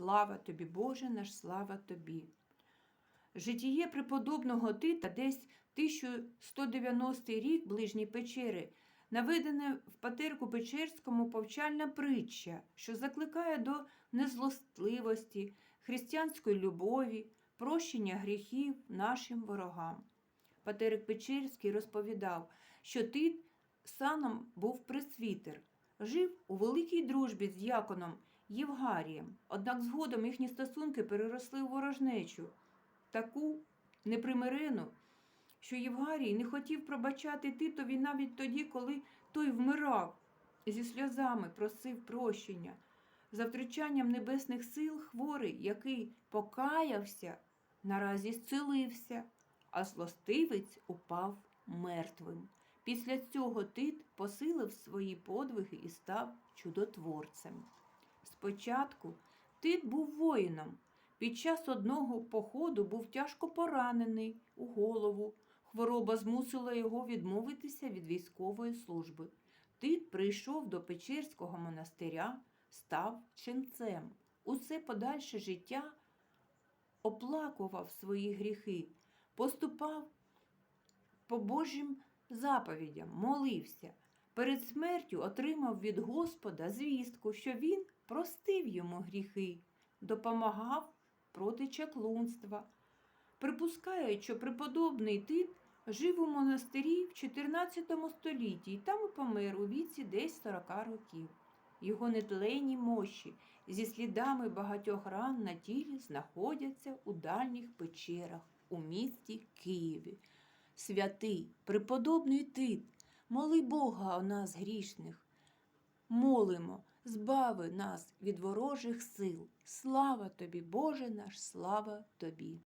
слава тобі, Боже наш, слава тобі. Житіє преподобного Тита десь 1190 рік ближній печери, наведене в Патерку Печерському повчальна притча, що закликає до незлостливості, християнської любові, прощення гріхів нашим ворогам. Патерик Печерський розповідав, що Тит саном був пресвітер, жив у великій дружбі з діаконом Євгарієм, однак згодом їхні стосунки переросли у ворожнечу, таку непримирену, що Євгарій не хотів пробачати Титові навіть тоді, коли той вмирав, зі сльозами просив прощення. За втручанням небесних сил хворий, який покаявся, наразі зцілився, а злостивець упав мертвим. Після цього Тит посилив свої подвиги і став чудотворцем. Спочатку Тит був воїном. Під час одного походу був тяжко поранений у голову. Хвороба змусила його відмовитися від військової служби. Тит прийшов до Печерського монастиря, став ченцем. Усе подальше життя оплакував свої гріхи, поступав по Божим заповідям, молився. Перед смертю отримав від Господа звістку, що він простив йому гріхи, допомагав проти чаклунства. Припускають, що преподобний Тит жив у монастирі в 14 столітті і там і помер у віці десь 40 років. Його нетлені мощі зі слідами багатьох ран на тілі знаходяться у дальніх печерах у місті Києві. Святий, преподобний Тит, моли Бога о нас грішних. Молимо, збави нас від ворожих сил. Слава тобі, Боже наш, слава тобі.